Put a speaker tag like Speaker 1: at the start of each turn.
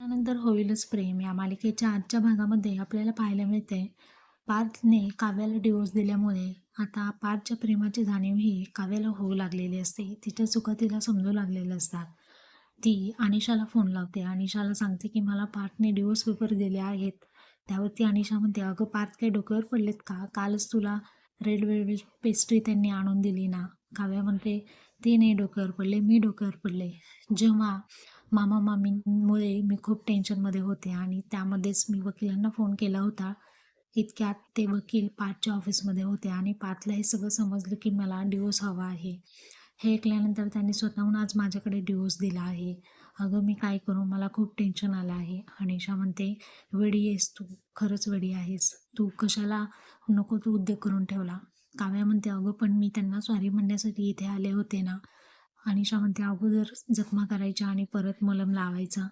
Speaker 1: त्यानंतर होईलच प्रेम. या मालिकेच्या आजच्या भागामध्ये आपल्याला पाहायला मिळते पार्थने काव्याला डिवोर्स दिल्यामुळे आता पार्थच्या प्रेमाची जाणीव ही काव्याला होऊ लागलेली असते. तिच्या चुका तिला समजू लागलेल्या असतात. ती अनिशाला फोन लावते. अनिशाला सांगते की मला पार्थने डिवोर्स पेपर दिले आहेत. त्यावरती अनिशा म्हणते अगं पार्थ काही डोक्यावर पडलेत का? कालच तुला रेड वेल्वेट पेस्ट्री त्यांनी आणून दिली ना. काव्या म्हणते ते नाही डोक्यावर पडले मी डोक्यावर पडले. जेव्हा मामा मामींमुळे मी खूप टेन्शनमध्ये होते आणि त्यामध्येच मी वकिलांना फोन केला होता. इतक्यात ते वकील पाचच्या ऑफिसमध्ये होते आणि पाचला हे सगळं समजलं की मला डिवोर्स हवा आहे. हे ऐकल्यानंतर त्यांनी स्वतःहून आज माझ्याकडे डिवोर्स दिला आहे. अगं मी काय करू? मला खूप टेन्शन आलं आहे. अनिशा म्हणते वेडी आहेस तू. खरंच वेडी आहेस. तू कशाला नको तू उद्योग करून ठेवला? काव्या म्हणते अगं पण मी त्यांना सॉरी म्हणण्यासाठी इथे आले होते ना. अनिशा म्हणते अगोदर जखमा करायच्या आणि परत मलम लावायचा.